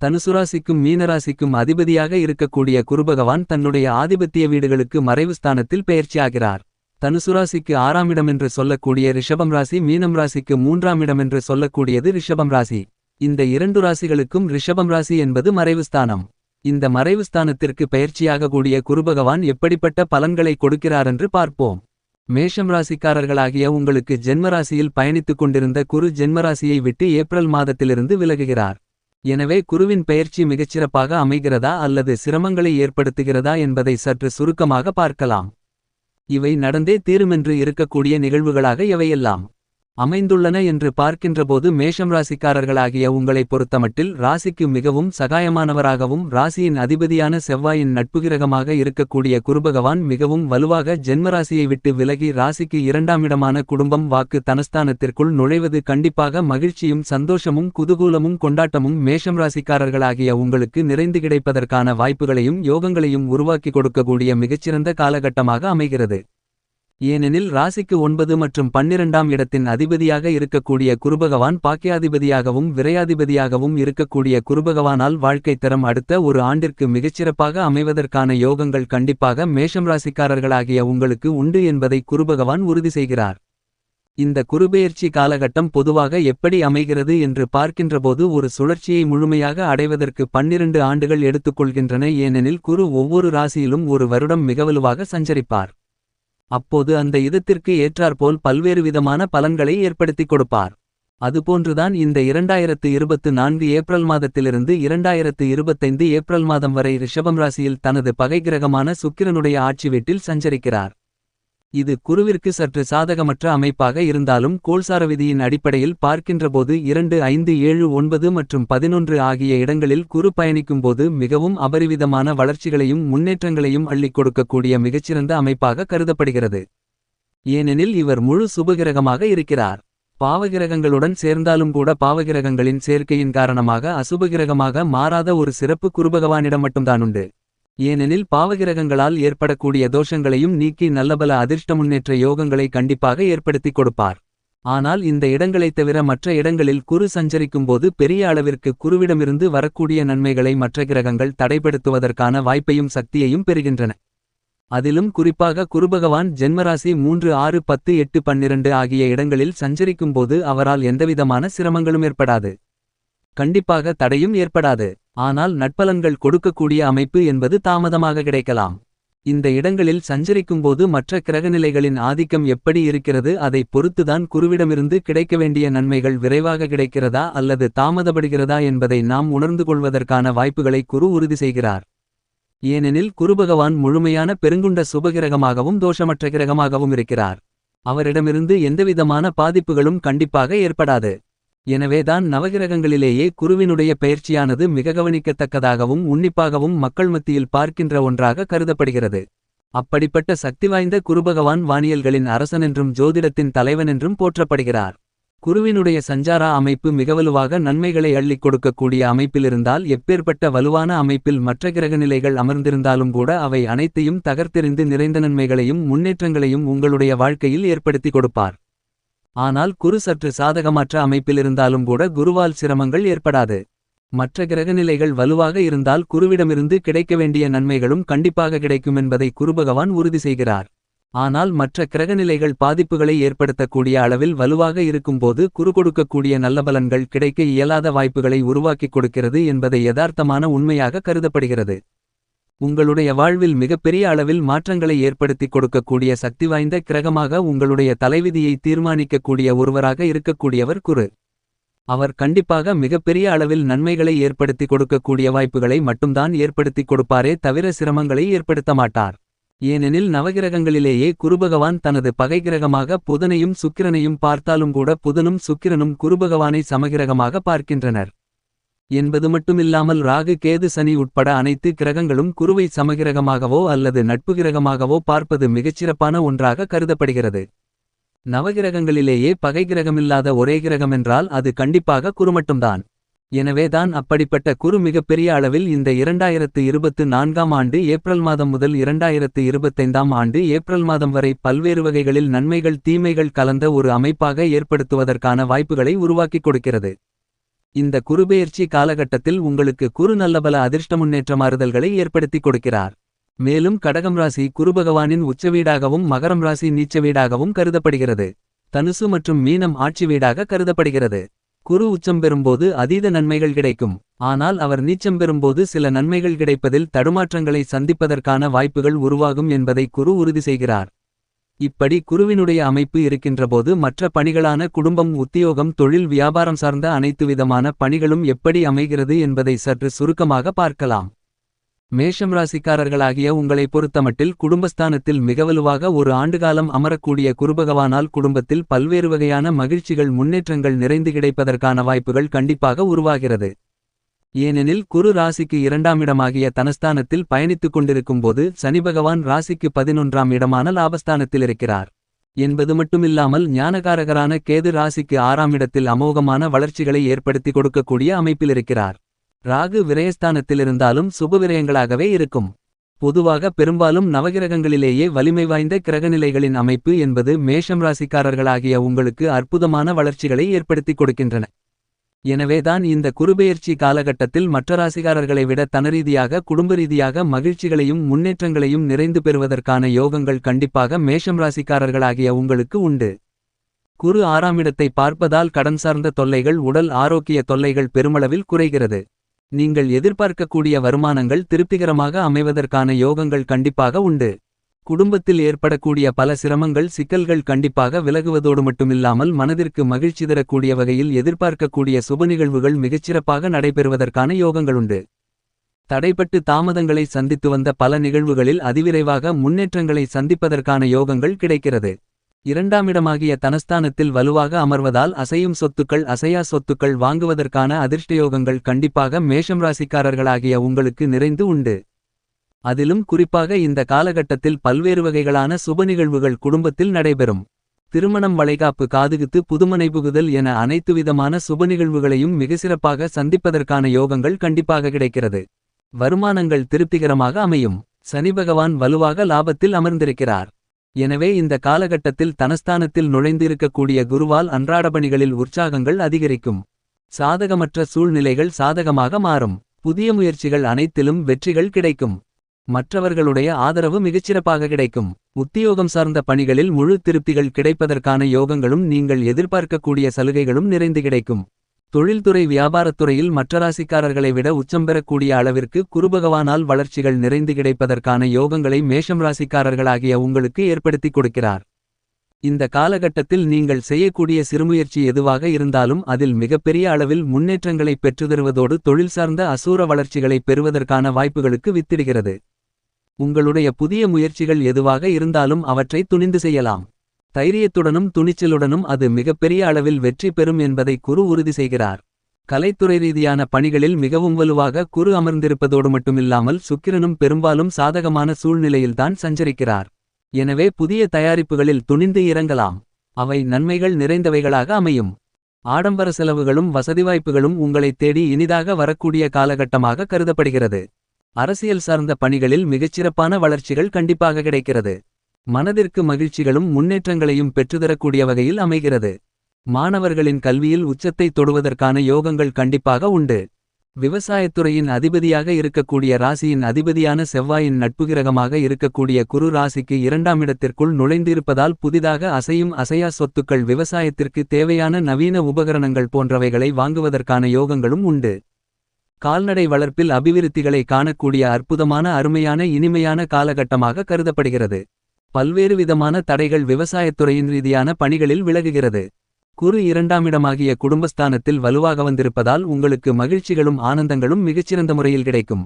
தனுசுராசிக்கும் மீனராசிக்கும் அதிபதியாக இருக்கக்கூடிய குருபகவான் தன்னுடைய ஆதிபத்திய வீடுகளுக்கு மறைவு ஸ்தானத்தில் பெயர்ச்சியாகிறார். தனுசுராசிக்கு ஆறாம் இடமென்று சொல்லக்கூடிய ரிஷபம் ராசி மீனம் ராசிக்கு மூன்றாம் இடமென்று சொல்லக்கூடியது ரிஷபம் ராசி. இந்த இரண்டு ராசிகளுக்கும் ரிஷபம் ராசி என்பது மறைவு ஸ்தானம். இந்த மறைவு ஸ்தானத்திற்கு பெயர்ச்சியாக கூடிய குருபகவான் எப்படிப்பட்ட பலன்களை கொடுக்கிறாரென்று பார்ப்போம். மேஷம் ராசிக்காரர்களாகிய உங்களுக்கு ஜென்மராசியில் பயணித்துக் கொண்டிருந்த குரு ஜென்மராசியை விட்டு ஏப்ரல் மாதத்திலிருந்து விலகுகிறார். எனவே குருவின் பெயர்ச்சி மிகச்சிறப்பாக அமைகிறதா அல்லது சிரமங்களை ஏற்படுத்துகிறதா என்பதை சற்று சுருக்கமாக பார்க்கலாம். இவை நடந்தே தீருமென்று இருக்கக்கூடிய நிகழ்வுகளாக எவையெல்லாம் அமைந்துள்ளன என்று பார்க்கின்றபோது மேஷம் ராசிக்காரர்களாகிய உங்களைப் பொறுத்தமட்டில் ராசிக்கு மிகவும் சகாயமானவராகவும் ராசியின் அதிபதியான செவ்வாயின் நட்புகிரகமாக இருக்கக்கூடிய குருபகவான் மிகவும் வலுவாக ஜென்மராசியை விட்டு விலகி ராசிக்கு இரண்டாம் இடமான குடும்பம் வாக்கு தனஸ்தானத்திற்குள் நுழைவது கண்டிப்பாக மகிழ்ச்சியும் சந்தோஷமும் குதூகூலமும் கொண்டாட்டமும் மேஷம் ராசிக்காரர்களாகிய உங்களுக்கு நிறைந்து கிடைப்பதற்கான வாய்ப்புகளையும் யோகங்களையும் உருவாக்கி கொடுக்கக்கூடிய மிகச்சிறந்த காலகட்டமாக அமைகிறது. ஏனெனில் ராசிக்கு ஒன்பது மற்றும் பன்னிரண்டாம் இடத்தின் அதிபதியாக இருக்கக்கூடிய குருபகவான் பாக்கியாதிபதியாகவும் விரையாதிபதியாகவும் இருக்கக்கூடிய குருபகவானால் வாழ்க்கை தரம் அடுத்த ஒரு ஆண்டிற்கு மிகச்சிறப்பாக அமைவதற்கான யோகங்கள் கண்டிப்பாக மேஷம் ராசிக்காரர்களாகிய உங்களுக்கு உண்டு என்பதை குருபகவான் உறுதி செய்கிறார். இந்த குருபெயர்ச்சி காலகட்டம் பொதுவாக எப்படி அமைகிறது என்று பார்க்கின்றபோது ஒரு சுழற்சியை முழுமையாக அடைவதற்கு பன்னிரண்டு ஆண்டுகள் எடுத்துக்கொள்கின்றன. ஏனெனில் குரு ஒவ்வொரு ராசியிலும் ஒரு வருடம் மிகவலுவாக சஞ்சரிப்பார். அப்போது அந்த இதத்திற்கு ஏற்றாற்போல் பல்வேறு விதமான பலன்களை ஏற்படுத்திக் கொடுப்பார். அதுபோன்றுதான் இந்த இரண்டாயிரத்து இருபத்து நான்கு ஏப்ரல் மாதத்திலிருந்து இரண்டாயிரத்து இருபத்தைந்து ஏப்ரல் மாதம் வரை ரிஷபம் ராசியில் தனது பகைகிரகமான சுக்கிரனுடைய ஆட்சி வீட்டில் சஞ்சரிக்கிறார். இது குருவிற்கு சற்று சாதகமற்ற அமைப்பாக இருந்தாலும் கோல்சார விதியின் அடிப்படையில் பார்க்கின்றபோது இரண்டு ஐந்து ஏழு ஒன்பது மற்றும் பதினொன்று ஆகிய இடங்களில் குரு பயணிக்கும்போது மிகவும் அபரிவிதமான வளர்ச்சிகளையும் முன்னேற்றங்களையும் அள்ளிக் கொடுக்கக்கூடிய மிகச்சிறந்த அமைப்பாக கருதப்படுகிறது. ஏனெனில் இவர் முழு சுபகிரகமாக இருக்கிறார். பாவகிரகங்களுடன் சேர்ந்தாலும் கூட பாவகிரகங்களின் சேர்க்கையின் காரணமாக அசுபகிரகமாக மாறாத ஒரு சிறப்பு குருபகவானிடம் மட்டும்தானுண்டு ஏனெனில் பாவகிரகங்களால் ஏற்படக்கூடிய தோஷங்களையும் நீக்கி நல்லபல அதிர்ஷ்ட முன்னேற்ற யோகங்களை கண்டிப்பாக ஏற்படுத்திக் கொடுப்பார். ஆனால் இந்த இடங்களைத் தவிர மற்ற இடங்களில் குரு சஞ்சரிக்கும்போது பெரிய அளவிற்கு குருவிடமிருந்து வரக்கூடிய நன்மைகளை மற்ற கிரகங்கள் தடைப்படுத்துவதற்கான வாய்ப்பையும் சக்தியையும் பெறுகின்றன. அதிலும் குறிப்பாக குருபகவான் ஜென்மராசி மூன்று ஆறு பத்து எட்டு பன்னிரண்டு ஆகிய இடங்களில் சஞ்சரிக்கும்போது அவரால் எந்தவிதமான சிரமங்களும் ஏற்படாது. கண்டிப்பாக தடையும் ஏற்படாது. ஆனால் நட்பலன்கள் கொடுக்கக்கூடிய அமைப்பு என்பது தாமதமாக கிடைக்கலாம். இந்த இடங்களில் சஞ்சரிக்கும்போது மற்ற கிரகநிலைகளின் ஆதிக்கம் எப்படி இருக்கிறது அதை பொறுத்துதான் குருவிடமிருந்து கிடைக்க வேண்டிய நன்மைகள் விரைவாக கிடைக்கிறதா அல்லது தாமதப்படுகிறதா என்பதை நாம் உணர்ந்து கொள்வதற்கான வாய்ப்புகளை குரு உறுதி செய்கிறார். ஏனெனில் குருபகவான் முழுமையான பெருங்குண்ட சுபகிரகமாகவும் தோஷமற்ற கிரகமாகவும் இருக்கிறார். அவரிடமிருந்து எந்தவிதமான பாதிப்புகளும் கண்டிப்பாக ஏற்படாது. எனவேதான் நவகிரகங்களிலேயே குருவினுடைய பெயர்ச்சியானது மிக கவனிக்கத்தக்கதாகவும் உன்னிப்பாகவும் மக்கள் மத்தியில் பார்க்கின்ற ஒன்றாக கருதப்படுகிறது. அப்படிப்பட்ட சக்தி வாய்ந்த குருபகவான் வானியல்களின் அரசனென்றும் ஜோதிடத்தின் தலைவனென்றும் போற்றப்படுகிறார். குருவினுடைய சஞ்சாரா அமைப்பு மிகவலுவாக நன்மைகளை அள்ளிக் கொடுக்கக்கூடிய அமைப்பிலிருந்தால் எப்பேற்பட்ட வலுவான அமைப்பில் மற்ற கிரகநிலைகள் அமர்ந்திருந்தாலும் கூட அவை அனைத்தையும் தகர்த்தெறிந்து நிறைந்த நன்மைகளையும் முன்னேற்றங்களையும் உங்களுடைய வாழ்க்கையில் ஏற்படுத்தி கொடுப்பார். ஆனால் குரு சற்று சாதகமற்ற அமைப்பிலிருந்தாலும் கூட குருவால் சிரமங்கள் ஏற்படாது. மற்ற கிரகநிலைகள் வலுவாக இருந்தால் குருவிடமிருந்து கிடைக்க வேண்டிய நன்மைகளும் கண்டிப்பாக கிடைக்கும் என்பதை குருபகவான் உறுதி செய்கிறார். ஆனால் மற்ற கிரகநிலைகள் பாதிப்புகளை ஏற்படுத்தக்கூடிய அளவில் வலுவாக இருக்கும்போது குரு கொடுக்கக்கூடிய நல்ல பலன்கள் கிடைக்க இயலாத வாய்ப்புகளை உருவாக்கிக் கொடுக்கிறது என்பதை யதார்த்தமான உண்மையாக கருதப்படுகிறது. உங்களுடைய வாழ்வில் மிகப்பெரிய அளவில் மாற்றங்களை ஏற்படுத்திக் கொடுக்கக்கூடிய சக்தி வாய்ந்த கிரகமாக உங்களுடைய தலைவிதியை தீர்மானிக்கக்கூடிய ஒருவராக இருக்கக்கூடியவர் குரு. அவர் கண்டிப்பாக மிகப்பெரிய அளவில் நன்மைகளை ஏற்படுத்திக் கொடுக்கக்கூடிய வாய்ப்புகளை மட்டும்தான் ஏற்படுத்திக் கொடுப்பாரே தவிர சிரமங்களை ஏற்படுத்த மாட்டார். ஏனெனில் நவகிரகங்களிலேயே குருபகவான் தனது பகை கிரகமாக புதனையும் சுக்கிரனையும் பார்த்தாலும் கூட புதனும் சுக்கிரனும் குருபகவானை சமகிரகமாக பார்க்கின்றனர். என்பது மட்டுமில்லாமல் ராகு கேது சனி உட்பட அனைத்து கிரகங்களும் குருவை சமகிரகமாகவோ அல்லது நட்பு கிரகமாகவோ பார்ப்பது மிகச்சிறப்பான ஒன்றாக கருதப்படுகிறது. நவகிரகங்களிலேயே பகை கிரகமில்லாத ஒரே கிரகமென்றால் அது கண்டிப்பாக குரு மட்டும்தான். எனவேதான் அப்படிப்பட்ட குரு மிகப்பெரிய அளவில் இந்த இரண்டாயிரத்து இருபத்து நான்காம் ஆண்டு ஏப்ரல் மாதம் முதல் இரண்டாயிரத்து இருபத்தைந்தாம் ஆண்டு ஏப்ரல் மாதம் வரை பல்வேறு வகைகளில் நன்மைகள் தீமைகள் கலந்த ஒரு அமைப்பாக ஏற்படுத்துவதற்கான வாய்ப்புகளை உருவாக்கிக் கொடுக்கிறது. இந்த குருபெயர்ச்சி காலகட்டத்தில் உங்களுக்கு குரு நல்லபல அதிர்ஷ்ட முன்னேற்ற மாறுதல்களை ஏற்படுத்திக் கொடுக்கிறார். மேலும் கடகம் ராசி குருபகவானின் உச்சவீடாகவும் மகரம் ராசி நீச்ச வீடாகவும் கருதப்படுகிறது. தனுசு மற்றும் மீனம் ஆட்சி வீடாக கருதப்படுகிறது. குரு உச்சம் பெறும்போது அதீத நன்மைகள் கிடைக்கும். ஆனால் அவர் நீச்சம் பெறும்போது சில நன்மைகள் கிடைப்பதில் தடுமாற்றங்களை சந்திப்பதற்கான வாய்ப்புகள் உருவாகும் என்பதை குரு உறுதி செய்கிறார். இப்படி குருவினுடைய அமைப்பு இருக்கின்றபோது மற்ற பணிகளான குடும்பம் உத்தியோகம் தொழில் வியாபாரம் சார்ந்த அனைத்து விதமான பணிகளும் எப்படி அமைகிறது என்பதை சற்று சுருக்கமாக பார்க்கலாம். மேஷம் ராசிக்காரர்களாகிய உங்களை பொறுத்தமட்டில் குடும்பஸ்தானத்தில் மிகவலுவாக ஒரு ஆண்டுகாலம் அமரக்கூடிய குருபகவானால் குடும்பத்தில் பல்வேறு வகையான மகிழ்ச்சிகள் முன்னேற்றங்கள் நிறைந்து கிடைப்பதற்கான வாய்ப்புகள் கண்டிப்பாக உருவாகிறது. ஏனெனில் குரு ராசிக்கு இரண்டாம் இடமாகிய தனஸ்தானத்தில் பயணித்துக் கொண்டிருக்கும்போது சனிபகவான் ராசிக்கு பதினொன்றாம் இடமான லாபஸ்தானத்தில் இருக்கிறார் என்பது மட்டுமில்லாமல் ஞானகாரகரான கேது ராசிக்கு ஆறாம் இடத்தில் அமோகமான வளர்ச்சிகளை ஏற்படுத்தி கொடுக்கக்கூடிய அமைப்பில் இருக்கிறார் ராகு விரயஸ்தானத்திலிருந்தாலும் சுபவிரயங்களாகவே இருக்கும். பொதுவாக பெரும்பாலும் நவகிரகங்களிலேயே வலிமை வாய்ந்த கிரகநிலைகளின் அமைப்பு என்பது மேஷம் ராசிக்காரர்களாகிய உங்களுக்கு அற்புதமான வளர்ச்சிகளை ஏற்படுத்திக் கொடுக்கின்றன. எனவேதான் இந்த குருபெயர்ச்சி காலகட்டத்தில் மற்ற ராசிகாரர்களை விட தனரீதியாக குடும்ப ரீதியாக மகிழ்ச்சிகளையும் முன்னேற்றங்களையும் நிறைந்து பெறுவதற்கான யோகங்கள் கண்டிப்பாக மேஷம் ராசிக்காரர்களாகிய உங்களுக்கு உண்டு. குரு ஆறாம் இடத்தை பார்ப்பதால் கடன் சார்ந்த தொல்லைகள் உடல் ஆரோக்கிய தொல்லைகள் பெருமளவில் குறைகிறது. நீங்கள் எதிர்பார்க்கக்கூடிய வருமானங்கள் திருப்திகரமாக அமைவதற்கான யோகங்கள் கண்டிப்பாக உண்டு. குடும்பத்தில் ஏற்படக்கூடிய பல சிரமங்கள் சிக்கல்கள் கண்டிப்பாக விலகுவதோடு மட்டுமில்லாமல் மனதிற்கு மகிழ்ச்சி தரக்கூடிய வகையில் எதிர்பார்க்கக்கூடிய சுப நிகழ்வுகள் மிகச்சிறப்பாக நடைபெறுவதற்கான யோகங்களுண்டு தடைப்பட்டு தாமதங்களை சந்தித்து வந்த பல நிகழ்வுகளில் அதிவிரைவாக முன்னேற்றங்களை சந்திப்பதற்கான யோகங்கள் கிடைக்கிறது. இரண்டாமிடமாகிய தனஸ்தானத்தில் வலுவாக அமர்வதால் அசையும் சொத்துக்கள் அசையா சொத்துக்கள் வாங்குவதற்கான அதிர்ஷ்டயோகங்கள் கண்டிப்பாக மேஷம் ராசிக்காரர்களாகிய உங்களுக்கு நிறைந்து உண்டு. அதிலும் குறிப்பாக இந்த காலகட்டத்தில் பல்வேறு வகைகளான சுப நிகழ்வுகள் குடும்பத்தில் நடைபெறும். திருமணம் வளைகாப்பு காதுகுத்து புதுமனை புகுதல் என அனைத்து விதமான சுப நிகழ்வுகளையும் மிக சிறப்பாக சந்திப்பதற்கான யோகங்கள் கண்டிப்பாக கிடைக்கிறது. வருமானங்கள் திருப்திகரமாக அமையும். சனி பகவான் வலுவாக லாபத்தில் அமர்ந்திருக்கிறார். எனவே இந்த காலகட்டத்தில் தனஸ்தானத்தில் நுழைந்திருக்கக்கூடிய குருவால் அன்றாட பணிகளில் உற்சாகங்கள் அதிகரிக்கும். சாதகமற்ற சூழ்நிலைகள் சாதகமாக மாறும். புதிய முயற்சிகள் அனைத்திலும் வெற்றிகள் கிடைக்கும். மற்றவர்களுடைய ஆதரவு மிகச்சிறப்பாக கிடைக்கும். உத்தியோகம் சார்ந்த பணிகளில் முழு திருப்திகள் கிடைப்பதற்கான யோகங்களும் நீங்கள் எதிர்பார்க்கக்கூடிய சலுகைகளும் நிறைந்து கிடைக்கும். தொழில்துறை வியாபாரத்துறையில் மற்ற ராசிக்காரர்களை விட உச்சம் பெறக்கூடிய அளவிற்கு குருபகவானால் வளர்ச்சிகள் நிறைந்து கிடைப்பதற்கான யோகங்களை மேஷம் ராசிக்காரர்களாகிய உங்களுக்கு ஏற்படுத்திக் கொடுக்கிறார். இந்த காலகட்டத்தில் நீங்கள் செய்யக்கூடிய சிறுமுயற்சி எதுவாக இருந்தாலும் அதில் மிகப்பெரிய அளவில் முன்னேற்றங்களை பெற்றுதருவதோடு தொழில் சார்ந்த அசூர வளர்ச்சிகளை பெறுவதற்கான வாய்ப்புகளுக்கு வித்திடுகிறது. உங்களுடைய புதிய முயற்சிகள் எதுவாக இருந்தாலும் அவற்றை துணிந்து செய்யலாம். தைரியத்துடனும் துணிச்சலுடனும் அது மிகப்பெரிய அளவில் வெற்றி பெறும் என்பதை குரு உறுதி செய்கிறார். கலைத்துறை ரீதியான பணிகளில் மிகவும் வலுவாக குரு அமர்ந்திருப்பதோடு மட்டுமில்லாமல் சுக்கிரனும் பெரும்பாலும் சாதகமான சூழ்நிலையில்தான் சஞ்சரிக்கிறார். எனவே புதிய தயாரிப்புகளில் துணிந்து இறங்கலாம். அவை நன்மைகள் நிறைந்தவைகளாக அமையும். ஆடம்பர செலவுகளும் வசதி வாய்ப்புகளும் உங்களைத் தேடி இனிதாக வரக்கூடிய காலகட்டமாக கருதப்படுகிறது. அரசியல் சார்ந்த பணிகளில் மிகச்சிறப்பான வளர்ச்சிகள் கண்டிப்பாக கிடைக்கிறது. மனதிற்கு மகிழ்ச்சிகளும் முன்னேற்றங்களையும் பெற்றுதரக்கூடிய வகையில் அமைகிறது. மாணவர்களின் கல்வியில் உச்சத்தை தொடுவதற்கான யோகங்கள் கண்டிப்பாக உண்டு. விவசாயத்துறையின் அதிபதியாக இருக்கக்கூடிய ராசியின் அதிபதியான செவ்வாயின் நட்புகிரகமாக இருக்கக்கூடிய குரு ராசிக்கு இரண்டாம் இடத்திற்குள் நுழைந்திருப்பதால் புதிதாக அசையும் அசையா சொத்துக்கள் விவசாயத்திற்கு தேவையான நவீன உபகரணங்கள் போன்றவைகளை வாங்குவதற்கான யோகங்களும் உண்டு. கால்நடை வளர்ப்பில் அபிவிருத்திகளை காணக்கூடிய அற்புதமான அருமையான இனிமையான காலகட்டமாக கருதப்படுகிறது. பல்வேறு விதமான தடைகள் விவசாயத்துறையின் ரீதியான பணிகளில் விலகுகிறது. குரு இரண்டாமிடமாகிய குடும்பஸ்தானத்தில் வலுவாக வந்திருப்பதால் உங்களுக்கு மகிழ்ச்சிகளும் ஆனந்தங்களும் மிகச்சிறந்த முறையில் கிடைக்கும்.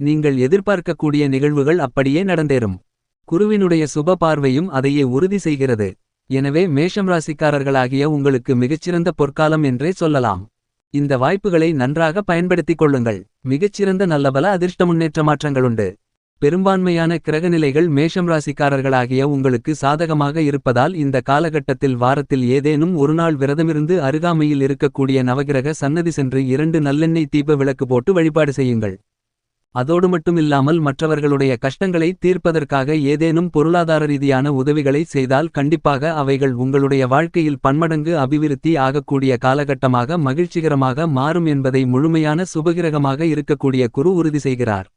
நீங்கள் எதிர்பார்க்கக்கூடிய நிகழ்வுகள் அப்படியே நடந்தேறும். குருவினுடைய சுப பார்வையும் அதையே உறுதி செய்கிறது. எனவே மேஷம் ராசிக்காரர்களாகிய உங்களுக்கு மிகச்சிறந்த பொற்காலம் என்றே சொல்லலாம். இந்த வாய்ப்புகளை நன்றாக பயன்படுத்திக் கொள்ளுங்கள். மிகச்சிறந்த நல்லபல அதிர்ஷ்ட முன்னேற்ற மாற்றங்களுண்டு. பெரும்பான்மையான கிரகநிலைகள் மேஷம் ராசிக்காரர்களாகிய உங்களுக்கு சாதகமாக இருப்பதால் இந்த காலகட்டத்தில் வாரத்தில் ஏதேனும் ஒருநாள் விரதமிருந்து அருகாமையில் இருக்கக்கூடிய நவகிரக சன்னதி சென்று இரண்டு நல்லெண்ணெய் தீப விளக்கு போட்டு வழிபாடு செய்யுங்கள். அதோடு மட்டுமில்லாமல் மற்றவர்களுடைய கஷ்டங்களை தீர்ப்பதற்காக ஏதேனும் பொருளாதார ரீதியான உதவிகளை செய்தால் கண்டிப்பாக அவைகள் உங்களுடைய வாழ்க்கையில் பன்மடங்கு அபிவிருத்தி ஆகக்கூடிய காலகட்டமாக மகிழ்ச்சிகரமாக மாறும் என்பதை முழுமையான சுபகிரகமாக இருக்கக்கூடிய குரு உறுதி செய்கிறார்.